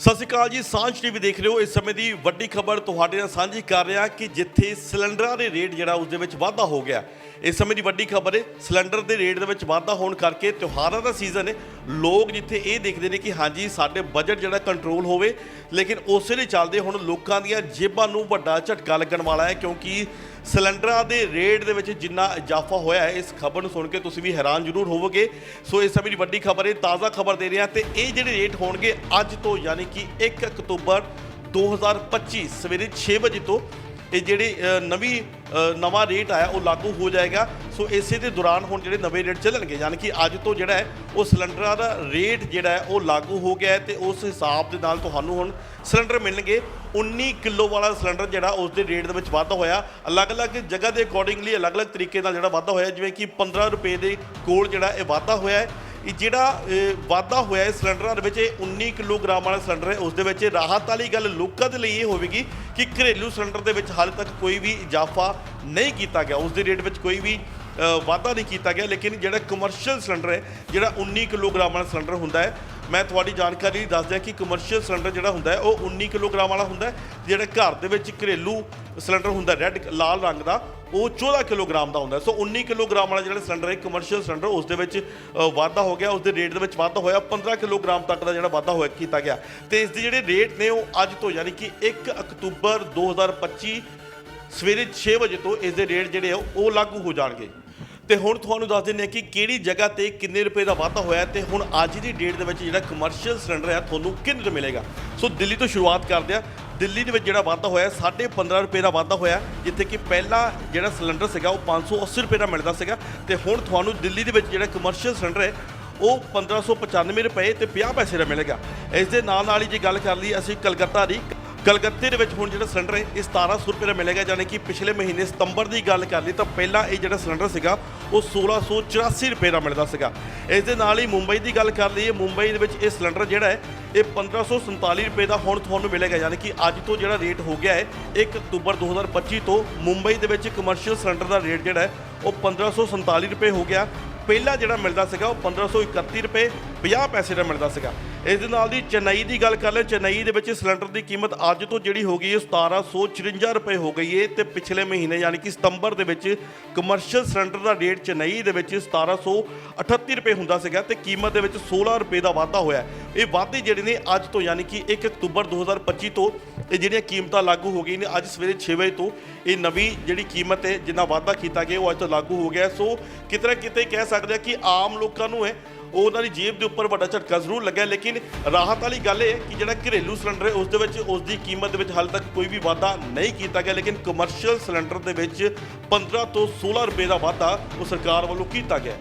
ਸਤਿ ਸ਼੍ਰੀ ਅਕਾਲ ਜੀ, ਸਾਂਝ ਟੀਵੀ ਦੇਖ ਰਹੇ ਹੋ। ਇਸ ਸਮੇਂ ਦੀ ਵੱਡੀ ਖਬਰ ਤੁਹਾਡੇ ਨਾਲ ਸਾਂਝੀ ਕਰ ਰਿਹਾ ਕਿ ਜਿੱਥੇ ਸਿਲੰਡਰਾਂ ਦੇ ਰੇਟ ਜਿਹੜਾ ਉਸ ਦੇ ਵਿੱਚ ਵਾਧਾ ਹੋ ਗਿਆ ਇਸ ਸਮੇਂ ਦੀ ਵੱਡੀ ਖਬਰ ਹੈ, ਸਿਲੰਡਰ ਦੇ ਰੇਟ ਦੇ ਵਿੱਚ ਵਾਧਾ ਹੋਣ ਕਰਕੇ ਤਿਉਹਾਰਾਂ ਦਾ ਸੀਜ਼ਨ ਹੈ। ਲੋਕ ਜਿੱਥੇ ਇਹ ਦੇਖਦੇ ਨੇ ਕਿ ਹਾਂਜੀ, ਸਾਡੇ ਬਜਟ ਜਿਹੜਾ ਕੰਟਰੋਲ ਹੋਵੇ, ਲੇਕਿਨ ਉਸੇ ਲਈ ਚੱਲਦੇ ਹੁਣ ਲੋਕਾਂ ਦੀਆਂ ਜੇਬਾਂ ਨੂੰ ਵੱਡਾ ਝਟਕਾ ਲੱਗਣ ਵਾਲਾ ਹੈ, ਕਿਉਂਕਿ ਸਿਲੰਡਰਾਂ ਦੇ ਰੇਟ ਦੇ ਵਿੱਚ ਜਿੰਨਾ ਇਜ਼ਾਫਾ ਹੋਇਆ ਹੈ, ਇਸ ਖਬਰ ਨੂੰ ਸੁਣ ਕੇ ਤੁਸੀਂ ਵੀ ਹੈਰਾਨ ਜ਼ਰੂਰ ਹੋਵੋਗੇ। ਸੋ ਇਸ ਸਮੇਂ ਦੀ ਵੱਡੀ ਖਬਰ ਹੈ, ਤਾਜ਼ਾ ਖਬਰ ਦੇ ਰਿਹਾ ਤੇ ਇਹ ਜਿਹੜੇ ਰੇਟ ਹੋਣਗੇ ਅੱਜ ਤੋਂ, ਯਾਨੀ ਕਿ 1 ਅਕਤੂਬਰ 2025 ਸਵੇਰੇ 6 ਵਜੇ ਤੋਂ ਇਹ ਜਿਹੜੀ ਨਵੀਂ ਨਵਾਂ ਰੇਟ ਆਇਆ, ਉਹ ਲਾਗੂ ਹੋ ਜਾਏਗਾ। ਸੋ ਇਸੇ ਦੇ ਦੌਰਾਨ ਹੁਣ ਜਿਹੜੇ ਨਵੇਂ ਰੇਟ ਚੱਲਣਗੇ, ਯਾਨੀ ਕਿ ਅੱਜ ਤੋਂ ਜਿਹੜਾ ਹੈ, ਉਹ ਸਿਲੰਡਰਾਂ ਦਾ ਰੇਟ ਜਿਹੜਾ ਹੈ, ਉਹ ਲਾਗੂ ਹੋ ਗਿਆ ਹੈ ਤੇ ਉਸ ਹਿਸਾਬ ਦੇ ਨਾਲ ਤੁਹਾਨੂੰ ਹੁਣ ਸਿਲੰਡਰ ਮਿਲਣਗੇ। 19 ਕਿਲੋ ਵਾਲਾ ਸਿਲੰਡਰ ਜਿਹੜਾ, ਉਸ ਦੇ ਰੇਟ ਦੇ ਵਿੱਚ ਵਾਧਾ ਹੋਇਆ। ਅਲੱਗ-ਅਲੱਗ ਜਗ੍ਹਾ ਦੇ ਅਕੋਰਡਿੰਗਲੀ ਅਲੱਗ-ਅਲੱਗ ਤਰੀਕੇ ਨਾਲ ਜਿਹੜਾ ਵਾਧਾ ਹੋਇਆ, ਜਿਵੇਂ ਕਿ 15 ਰੁਪਏ ਦੇ ਕੋਲ ਜਿਹੜਾ ਇਹ ਵਾਧਾ ਹੋਇਆ ਹੈ। ਇਹ ਜਿਹੜਾ ਵਾਧਾ ਹੋਇਆ ਹੈ ਸਿਲੰਡਰਾਂ ਦੇ ਵਿੱਚ, ਇਹ 19 ਕਿਲੋਗ੍ਰਾਮ ਵਾਲਾ ਸਿਲੰਡਰ ਹੈ। ਉਸ ਦੇ ਵਿੱਚ ਰਾਹਤ ਵਾਲੀ ਗੱਲ ਲੋਕਾਂ ਦੇ ਲਈ ਇਹ ਹੋਵੇਗੀ ਕਿ ਘਰੇਲੂ ਸਿਲੰਡਰ ਦੇ ਵਿੱਚ ਹਾਲੇ ਤੱਕ ਕੋਈ ਵੀ ਇਜ਼ਾਫਾ ਨਹੀਂ ਕੀਤਾ ਗਿਆ। ਉਸ ਦੇ ਰੇਟ ਵਿੱਚ ਕੋਈ ਵੀ ਅ, ਵਾਧਾ ਨਹੀਂ ਕੀਤਾ ਗਿਆ ਲੇਕਿਨ ਜਿਹੜਾ ਕਮਰਸ਼ੀਅਲ ਸਿਲੰਡਰ ਹੈ ਜਿਹੜਾ 19 ਕਿਲੋਗ੍ਰਾਮ ਵਾਲਾ ਸਿਲੰਡਰ ਹੁੰਦਾ ਹੈ ਮੈਂ ਤੁਹਾਡੀ ਜਾਣਕਾਰੀ ਲਈ ਦੱਸ ਦਿਆਂ ਕਿ ਕਮਰਸ਼ੀਅਲ ਸਿਲੰਡਰ ਜਿਹੜਾ ਹੁੰਦਾ ਹੈ ਉਹ 19 ਕਿਲੋਗ੍ਰਾਮ ਵਾਲਾ ਹੁੰਦਾ ਹੈ ਜਿਹੜਾ ਘਰ ਦੇ ਵਿੱਚ ਘਰੇਲੂ ਸਿਲੰਡਰ ਹੁੰਦਾ ਰੈੱਡ ਲਾਲ ਰੰਗ ਦਾ ਉਹ 14 ਕਿਲੋਗ੍ਰਾਮ ਦਾ ਹੁੰਦਾ ਸੋ 19 ਕਿਲੋਗ੍ਰਾਮ ਵਾਲਾ ਜਿਹੜਾ ਸਿਲੰਡਰ ਹੈ ਕਮਰਸ਼ੀਅਲ ਸਿਲੰਡਰ ਉਸ ਦੇ ਵਿੱਚ ਵਾਧਾ ਹੋ ਗਿਆ ਉਸ ਦੇ ਰੇਟ ਦੇ ਵਿੱਚ ਵਾਧਾ ਹੋਇਆ 15 ਕਿਲੋਗ੍ਰਾਮ ਤੱਕ ਦਾ ਜਿਹੜਾ ਵਾਧਾ ਹੋਇਆ ਕੀਤਾ ਗਿਆ। ਤੇ ਇਸ ਦੇ ਜਿਹੜੇ ਰੇਟ ਨੇ ਉਹ ਅੱਜ ਤੋਂ ਯਾਨੀ ਕਿ 1 ਅਕਤੂਬਰ 2025 ਸਵੇਰੇ 6 ਵਜੇ ਤੋਂ ਇਸ ਦੇ ਰੇਟ ਜਿਹੜੇ ਆ, ਉਹ ਲਾਗੂ ਹੋ ਜਾਣਗੇ। ਤੇ ਹੁਣ ਤੁਹਾਨੂੰ ਦੱਸ ਦਿੰਦੇ ਹਾਂ ਕਿ ਕਿਹੜੀ ਜਗ੍ਹਾ ਤੇ ਕਿੰਨੇ ਰੁਪਏ ਦਾ ਵਾਧਾ ਹੋਇਆ ਤੇ ਹੁਣ ਅੱਜ ਦੀ ਡੇਟ ਦੇ ਵਿੱਚ ਜਿਹੜਾ ਕਮਰਸ਼ੀਅਲ ਸਿਲੰਡਰ ਹੈ ਤੁਹਾਨੂੰ ਕਿੰਨੇ ਦਾ ਮਿਲੇਗਾ? ਸੋ ਦਿੱਲੀ ਤੋਂ ਸ਼ੁਰੂਆਤ ਕਰਦੇ ਆ ਦਿੱਲੀ ਦੇ ਵਿੱਚ ਜਿਹੜਾ ਵਾਧਾ ਹੋਇਆ 15.5 ਰੁਪਏ ਦਾ ਵਾਧਾ ਹੋਇਆ ਜਿੱਥੇ ਕਿ ਪਹਿਲਾਂ ਜਿਹੜਾ ਸਿਲੰਡਰ ਸੀਗਾ, ਉਹ 580 ਰੁਪਏ ਦਾ ਮਿਲਦਾ ਸੀਗਾ। ਤੇ ਹੁਣ ਤੁਹਾਨੂੰ ਦਿੱਲੀ ਦੇ ਵਿੱਚ ਜਿਹੜਾ ਕਮਰਸ਼ੀਅਲ ਸਿਲੰਡਰ ਹੈ, ਉਹ 1595 ਰੁਪਏ ਤੇ 50 ਪੈਸੇ ਦਾ ਮਿਲੇਗਾ। ਇਸ ਦੇ ਨਾਲ ਨਾਲ ਹੀ ਜੇ ਗੱਲ ਕਰ ਲਈ ਅਸੀਂ ਕਲਕੱਤਾ ਦੀ ਕਲਕੱਤੇ ਦੇ ਵਿੱਚ ਹੁਣ ਜਿਹੜਾ ਸਿਲੰਡਰ ਹੈ, ਇਹ 1700 ਰੁਪਏ ਦਾ ਮਿਲੇਗਾ ਯਾਨੀ ਕਿ ਪਿਛਲੇ ਮਹੀਨੇ ਸਤੰਬਰ ਦੀ ਗੱਲ ਕਰ ਲਈ ਤਾਂ ਪਹਿਲਾਂ ਇਹ ਜਿਹੜਾ ਸਿਲੰਡਰ ਸੀਗਾ, ਉਹ 1684 ਰੁਪਏ ਦਾ ਮਿਲਦਾ ਸੀਗਾ। ਇਸ ਦੇ ਨਾਲ ਹੀ ਮੁੰਬਈ ਦੀ ਗੱਲ ਕਰ ਲਈਏ, ਮੁੰਬਈ ਦੇ ਵਿੱਚ ਇਹ ਸਿਲੰਡਰ ਜਿਹੜਾ ਹੈ, ਇਹ 1547 ਰੁਪਏ ਦਾ ਹੁਣ ਤੁਹਾਨੂੰ ਮਿਲੇਗਾ ਯਾਨੀ ਕਿ ਅੱਜ ਤੋਂ ਜਿਹੜਾ ਰੇਟ ਹੋ ਗਿਆ ਹੈ 1 ਅਕਤੂਬਰ 2025 ਤੋਂ ਮੁੰਬਈ ਦੇ ਵਿੱਚ ਕਮਰਸ਼ੀਅਲ ਸਿਲੰਡਰ ਦਾ ਰੇਟ ਜਿਹੜਾ ਹੈ, ਉਹ 1547 ਰੁਪਏ ਹੋ ਗਿਆ। ਪਹਿਲਾਂ ਜਿਹੜਾ ਮਿਲਦਾ ਸੀਗਾ, ਉਹ 1531 ਰੁਪਏ 50 ਪੈਸੇ ਦਾ ਮਿਲਦਾ ਸੀਗਾ। ਇਸ ਦੇ ਨਾਲ ਦੀ ਚੇਨਈ ਦੀ ਗੱਲ ਕਰ ਲੈ ਚੇਨਈ ਦੇ ਵਿੱਚ ਸਿਲੰਡਰ ਦੀ ਕੀਮਤ ਅੱਜ ਤੋਂ ਜਿਹੜੀ ਹੋ ਗਈ ਹੈ 1754 ਰੁਪਏ ਹੋ ਗਈ ਹੈ ਤੇ ਪਿਛਲੇ ਮਹੀਨੇ ਯਾਨੀ ਕਿ ਸਤੰਬਰ ਦੇ ਵਿੱਚ ਕਮਰਸ਼ੀਅਲ ਸਿਲੰਡਰ ਦਾ ਰੇਟ ਚੇਨਈ ਦੇ ਵਿੱਚ 1738 ਰੁਪਏ ਹੁੰਦਾ ਸੀਗਾ ਤੇ ਕੀਮਤ ਦੇ ਵਿੱਚ 16 ਰੁਪਏ ਦਾ ਵਾਧਾ ਹੋਇਆ ਇਹ ਵਾਧੇ ਜਿਹੜੇ ਨੇ ਅੱਜ ਤੋਂ ਯਾਨੀ ਕਿ 1 ਅਕਤੂਬਰ 2025 ਤੋਂ ਇਹ ਜਿਹੜੀਆਂ ਕੀਮਤਾਂ ਲਾਗੂ ਹੋ ਗਈਆਂ ਨੇ, ਅੱਜ ਸਵੇਰੇ 6 ਵਜੇ ਤੋਂ ਇਹ ਨਵੀਂ ਜਿਹੜੀ ਕੀਮਤ ਹੈ, ਜਿੰਨਾ ਵਾਧਾ ਕੀਤਾ ਗਿਆ ਉਹ ਅੱਜ ਤੋਂ ਲਾਗੂ ਹੋ ਗਿਆ ਸੋ ਕਿਤੇ ਨਾ ਕਿਤੇ ਕਹਿ ਸਕਦੇ ਆ ਕਿ ਆਮ ਲੋਕਾਂ ਨੂੰ ਹੈ ਉਹ ਉਹਨਾਂ ਦੀ ਜੇਬ ਦੇ ਉੱਪਰ ਵੱਡਾ ਝਟਕਾ ਜ਼ਰੂਰ ਲੱਗਿਆ, ਲੇਕਿਨ ਰਾਹਤ ਵਾਲੀ ਗੱਲ ਇਹ ਕਿ ਜਿਹੜਾ ਘਰੇਲੂ ਸਿਲੰਡਰ ਹੈ, ਉਸ ਦੇ ਵਿੱਚ, ਉਸ ਦੀ ਕੀਮਤ ਦੇ ਵਿੱਚ ਹਾਲੇ ਤੱਕ ਕੋਈ ਵੀ ਵਾਧਾ ਨਹੀਂ ਕੀਤਾ ਗਿਆ, ਲੇਕਿਨ ਕਮਰਸ਼ੀਅਲ ਸਿਲੰਡਰ ਦੇ ਵਿੱਚ 15 ਤੋਂ 16 ਰੁਪਏ ਦਾ ਵਾਧਾ ਉਹ ਸਰਕਾਰ ਵੱਲੋਂ ਕੀਤਾ ਗਿਆ।